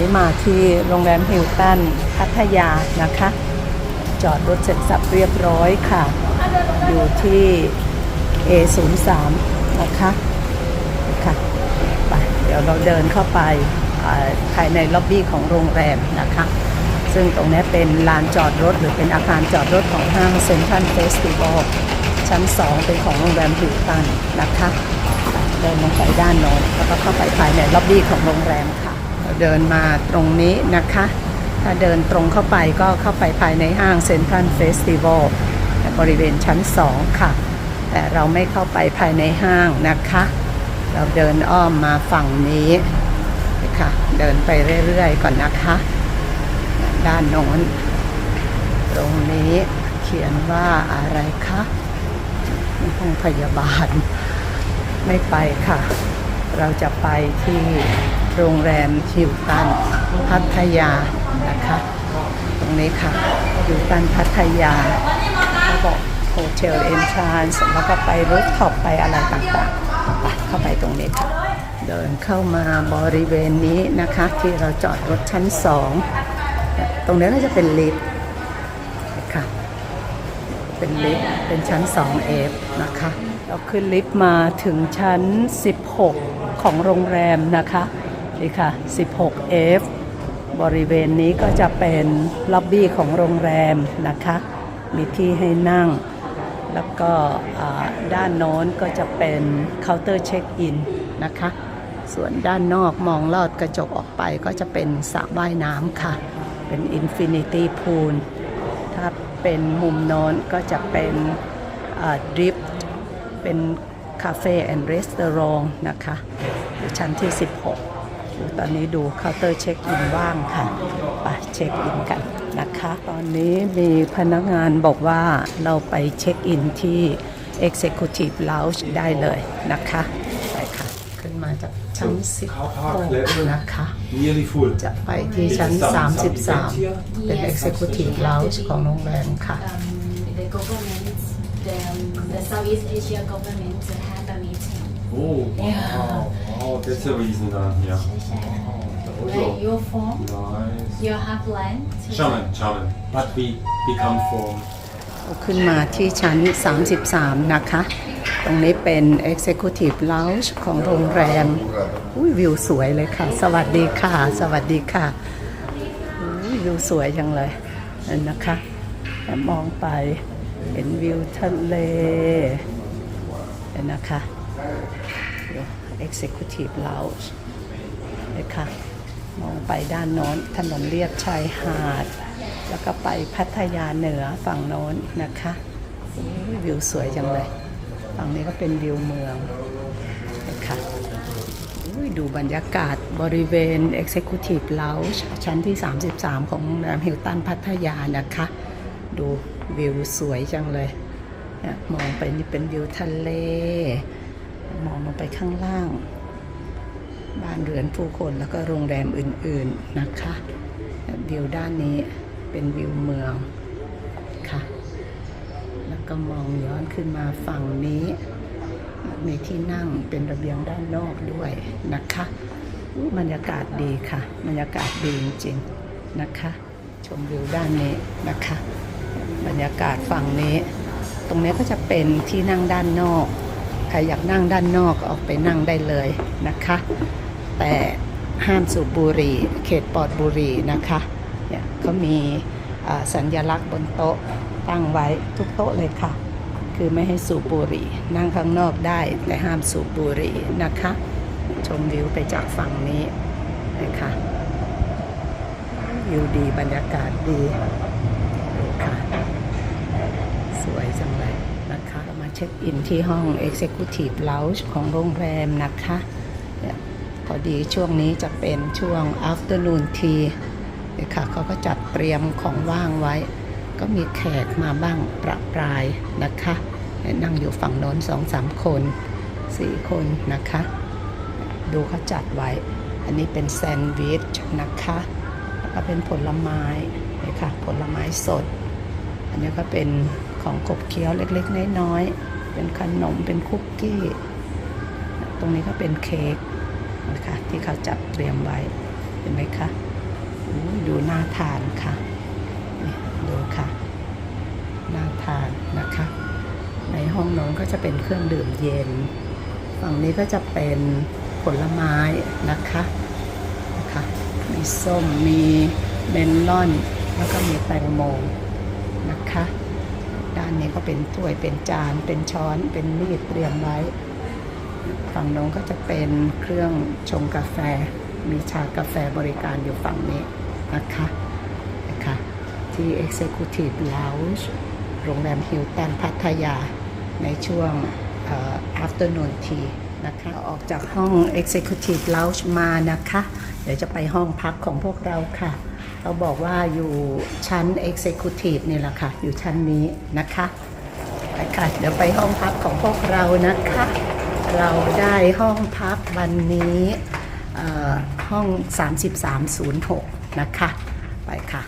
นี้มาที่โรงแรมฮิลตันพัทยานะคะ จอดรถเสร็จสับเรียบร้อยค่ะ อยู่ที่ A03 นะคะค่ะไปเดี๋ยวเราเดินเข้าไปภายในล็อบบี้ของโรงแรมนะคะ ซึ่งตรงนี้เป็นลานจอดรถหรือเป็นอาคารจอดรถของห้างเซ็นทรัลเฟสติวัลชั้น 2 เป็นของโรงแรมฮิลตันนะคะเดินลงไปด้านโน้นแล้วก็เข้าไปภายในล็อบบี้ของโรงแรมค่ะ เดินมาตรงนี้นะคะ ถ้าเดินตรงเข้าไปก็เข้าไปภายในห้างเซ็นทรัลเฟสติวัลบริเวณชั้น 2 ค่ะ แต่เราไม่เข้าไปภายในห้างนะคะ เราเดินอ้อมมาฝั่งนี้นะคะเดินไปเรื่อยๆก่อนนะคะ ด้านโน้น ตรงนี้เขียนว่าอะไรคะห้องพยาบาลไม่ไปค่ะ เราจะไปที่ โรงแรมฮิวตันพัทยานะคะ ตรงนี้ค่ะฮิวตันพัทยาเขาบอกโฮเทลเอนทรานส์แล้วก็ไปรูฟท็อปไปอะไรต่างๆไปเข้าไปตรงนี้ค่ะ เดินเข้ามาบริเวณนี้นะคะ ที่เราจอดรถชั้นสองตรงนี้น่าจะเป็นลิฟต์ค่ะเป็นลิฟต์เป็นชั้น 2F นะคะเราขึ้นลิฟต์มาถึงชั้น 16 ของโรงแรมนะคะ นี่ค่ะ 16F บริเวณนี้ก็จะเป็นล็อบบี้ของโรงแรมนะคะ มีที่ให้นั่ง แล้วก็ด้านโน้นก็จะเป็นเคาน์เตอร์เช็คอินนะคะ ส่วนด้านนอกมองลอดกระจกออกไปก็จะเป็นสระว่ายน้ำค่ะ เป็นอินฟินิตี้พูลถ้าเป็นมุมโน้นก็จะเป็นดริฟเป็นคาเฟ่แอนด์รีสอร์ทนะคะชั้นที่ 16 ตอนนี้ดูเคาน์เตอร์เช็คอินว่างค่ะไปเช็คอินกันนะคะ ตอนนี้มีพนักงานบอกว่าเราไปเช็คอินที่ Executive Lounge ได้เลยนะคะไปค่ะ ขึ้นมาจากชั้น16นะคะ จะไปที่ชั้น 33 เป็น Executive Lounge ของโรงแรมค่ะ the government, the, the Southeast Asia government Oh, wow. Wow, that's the reason then, yeah. Where you're from, Nice. you have land. to- German, German. But we become from ขึ้นมาที่ชั้น 33 นะคะ ตรงนี้เป็น Executive Lounge ของโรงแรมอุ้ยวิวสวยเลยค่ะ สวัสดีค่ะ สวัสดีค่ะอุ้ยวิวสวยจังเลยนั่นนะคะแล้วมองไปเห็นวิวทะเลเห็นนะคะดู Executive Lounge นะคะมองไปด้านโน้นถนนเลียบชายหาด แล้วก็ไปพัทยาเหนือฝั่งโน้นนะคะวิวสวยจังเลย ฝั่งนี้ก็เป็นวิวเมืองนะคะดูบรรยากาศบริเวณ Executive Lounge ชั้นที่ 33 ของโรงแรมฮิลตันพัทยานะคะ ดูวิวสวยจังเลย มองไปนี่เป็นวิวทะเล มองลงไปข้างล่าง บ้านเรือนผู้คนแล้วก็โรงแรมอื่นๆนะคะวิวด้านนี้เป็นวิวเมืองค่ะ แล้วก็มองย้อนขึ้นมาฝั่งนี้ มีที่นั่งเป็นระเบียงด้านนอกด้วยนะคะบรรยากาศดีค่ะ บรรยากาศดีจริงๆนะคะ ชมวิวด้านนี้นะคะ บรรยากาศฝั่งนี้ ตรงนี้ก็จะเป็นที่นั่งด้านนอก ใครอยากนั่งด้านนอกก็ออกไปนั่งได้เลยนะคะ แต่ห้ามสูบบุหรี่เขตปลอดบุหรี่นะคะเนี่ยเขามีสัญญลักษณ์บนโต๊ะตั้งไว้ทุกโต๊ะเลยค่ะ คือไม่ให้สูบบุหรี่ นั่งข้างนอกได้แต่ห้ามสูบบุหรี่นะคะ ชมวิวไปจากฝั่งนี้นะคะวิวดีบรรยากาศดีดูค่ะ สวยจังเลยนะคะ เช็คอินที่ห้อง Executive Lounge ของโรงแรมนะคะ พอดีช่วงนี้จะเป็นช่วง afternoon tea เนี่ยค่ะเขาก็จัดเตรียมของว่างไว้ ก็มีแขกมาบ้างประปรายนะคะ นั่งอยู่ฝั่งโน้นสองสามคนสี่คนนะคะ ดูเขาจัดไว้ อันนี้เป็นแซนด์วิชนะคะแล้วก็เป็นผลไม้เนี่ยค่ะผลไม้สด อันนี้ก็เป็น ของขบเคี้ยวเล็กๆ น้อยๆ เป็นขนมเป็นคุกกี้ ตรงนี้ก็เป็นเค้กนะคะที่เขาจัดเตรียมไว้ เห็นไหมคะดูน่าทานค่ะนี่ดูค่ะ น่าทานนะคะ ในห้องน้นก็จะเป็นเครื่องดื่มเย็น ฝั่งนี้ก็จะเป็นผลไม้นะคะนะคะมีส้มมีเมลอน แล้วก็มีแตงโมนะคะ ด้านนี้ก็เป็นถ้วยเป็นจานเป็นช้อนเป็นมีดเตรียมไว้ ฝั่งโน้นก็จะเป็นเครื่องชงกาแฟ มีชากาแฟบริการอยู่ฝั่งนี้นะคะนะคะที่ Executive Lounge โรงแรมฮิลตันพัทยาในช่วงอ่อ afternoon tea นะคะออกจากห้อง Executive Lounge มานะคะ เดี๋ยวจะไปห้องพักของพวกเราค่ะ เราบอกว่าอยู่ชั้น Executive นี่แหละค่ะ อยู่ชั้นนี้นะคะไปค่ะเดี๋ยวไปห้องพักของพวกเรานะคะ เราได้ห้องพักวันนี้ห้อง 3306 นะคะ ไปค่ะ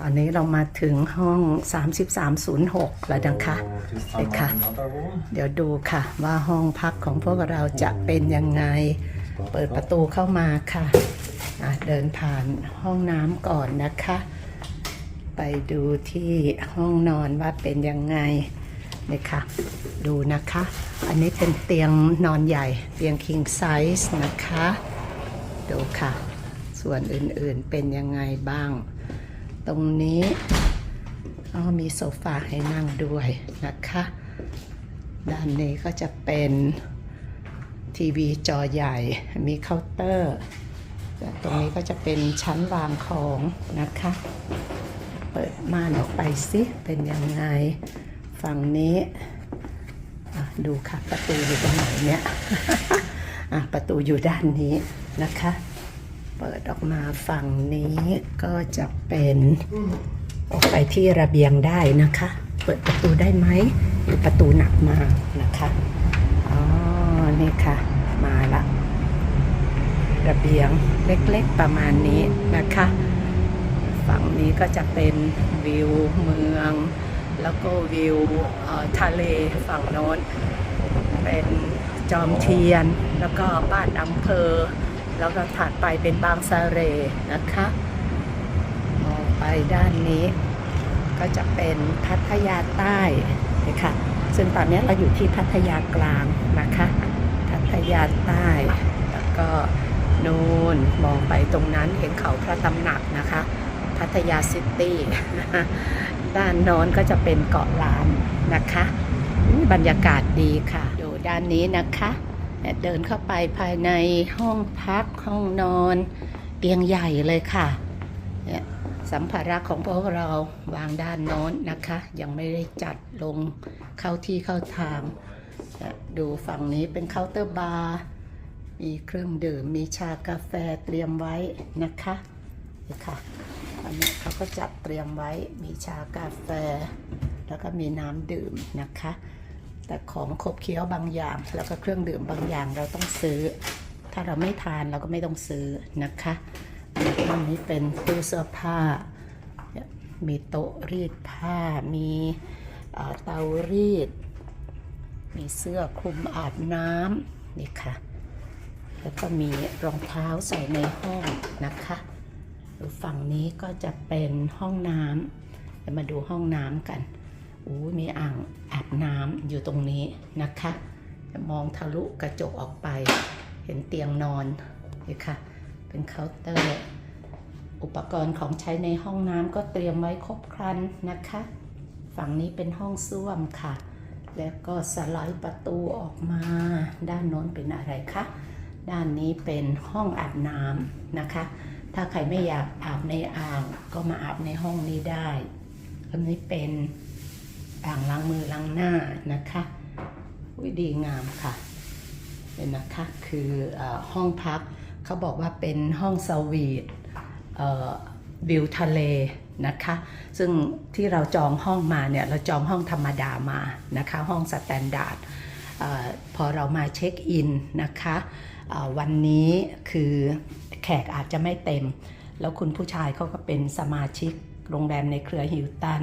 ตอนนี้เรามาถึงห้อง 3306 แล้วนะคะไปค่ะ เดี๋ยวดูค่ะว่าห้องพักของพวกเราจะเป็นยังไง เปิดประตูเข้ามาค่ะ เดินผ่านห้องน้ำก่อนนะคะ ไปดูที่ห้องนอนว่าเป็นยังไงนี่ค่ะ ดูนะคะ อันนี้เป็นเตียงนอนใหญ่ เตียง king size นะคะ ดูค่ะ ส่วนอื่นๆเป็นยังไงบ้าง ตรงนี้อ๋อมีโซฟาให้นั่งด้วยนะคะ ด้านนี้ก็จะเป็นทีวีจอใหญ่ มีเคาน์เตอร์ ตรงนี้ก็จะเป็นชั้นวางของนะคะ เปิดม่านออกไปสิเป็นยังไง ฝั่งนี้ดูค่ะประตูอยู่ตรงไหนเนี่ยประตูอยู่ด้านนี้นะคะ เปิดออกมาฝั่งนี้ก็จะเป็นออกไปที่ระเบียงได้นะคะ เปิดประตูได้ไหมหรือประตูหนักมากนะคะอ๋อนี่ค่ะ ระเบียงเล็กๆประมาณนี้นะคะ ฝั่งนี้ก็จะเป็นวิวเมือง แล้วก็วิวทะเลฝั่งโน้น เป็นจอมเทียน แล้วก็บ้านอำเภอ แล้วก็ถัดไปเป็นบางสะเรนะคะมองไปด้านนี้ก็จะเป็นพัทยาใต้นะคะซึ่งตอนนี้เราอยู่ที่พัทยากลางนะคะ พัทยาใต้ แล้วก็ นูนมองไปตรงนั้นเห็นเขาพระตำหนักนะคะ พัทยาซิตี้ด้านโน้นก็จะเป็นเกาะล้านนะคะ บรรยากาศดีค่ะดูด้านนี้นะคะเดินเข้าไปภายในห้องพักห้องนอนเตียงใหญ่เลยค่ะสัมภาระของพวกเราวางด้านโน้นนะคะ ยังไม่ได้จัดลงเข้าที่เข้าทาง ดูฝั่งนี้เป็นเคาน์เตอร์บาร์ มีเครื่องดื่ม มีชากาแฟเตรียมไว้นะคะนี่ค่ะ อันนี้เขาก็จัดเตรียมไว้ มีชากาแฟ แล้วก็มีน้ำดื่มนะคะ แต่ของขบเคี้ยวบางอย่าง แล้วก็เครื่องดื่มบางอย่างเราต้องซื้อ ถ้าเราไม่ทานเราก็ไม่ต้องซื้อนะคะอันนี้เป็นตู้เสื้อผ้า มีโต๊ะรีดผ้า มีเอ่อเตารีด มีเสื้อคลุมอาบน้ำนี่ค่ะ แล้วก็มีรองเท้าใส่ในห้องนะคะฝั่งนี้ก็จะเป็นห้องน้ำเดี๋ยวมาดูห้องน้ำกันอู้มีอ่างอาบน้ำอยู่ตรงนี้นะคะมองทะลุกระจกออกไป เห็นเตียงนอนนี่ค่ะ เป็นเคาน์เตอร์ อุปกรณ์ของใช้ในห้องน้ำก็เตรียมไว้ครบครันนะคะ ฝั่งนี้เป็นห้องส้วมค่ะ แล้วก็สไลด์ประตูออกมา ด้านโน้นเป็นอะไรคะ ด้านนี้เป็นห้องอาบน้ำนะคะ ถ้าใครไม่อยากอาบในอ่างก็มาอาบในห้องนี้ได้อันนี้เป็นอ่างล้างมือล้างหน้านะคะวิดีงามค่ะเป็นนะคะคืออห้องพักเขาบอกว่าเป็นห้องสวีทวิวทะเลนะคะ ซึ่งที่เราจองห้องมาเนี่ย เราจองห้องธรรมดามานะคะ ห้องสแตนดาร์ด พอเรามาเช็คอินนะคะวันนี้คือแขกอาจจะไม่เต็ม แล้วคุณผู้ชายเขาก็เป็นสมาชิกโรงแรมในเครือฮิลตัน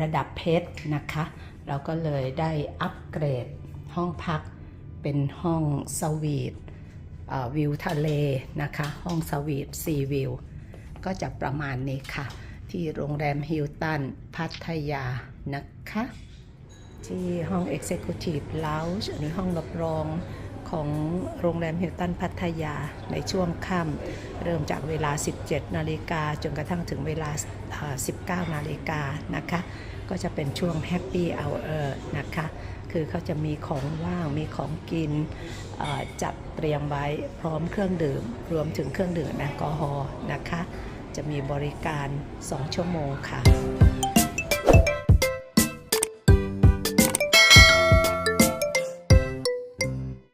ระดับเพชรนะคะ เราก็เลยได้อัปเกรดห้องพักเป็นห้องสวีทวิวทะเลนะคะ ห้องสวีทซีวิวก็จะประมาณนี้ค่ะ ที่โรงแรมฮิลตันพัทยานะคะ ที่ห้อง Executive Lounge หรือห้องรับรองของโรงแรมฮิลตันพัทยาในช่วงค่ำเริ่มจากเวลา 17 นาฬิกาจนกระทั่งถึงเวลา 19 นาฬิกานะคะ ก็จะเป็นช่วง Happy Hour นะคะ คือเขาจะมีของว่าง มีของกินจัดเตรียมไว้พร้อมเครื่องดื่ม รวมถึงเครื่องดื่มแอลกอฮอล์นะคะ จะมีบริการ 2 ชั่วโมงค่ะ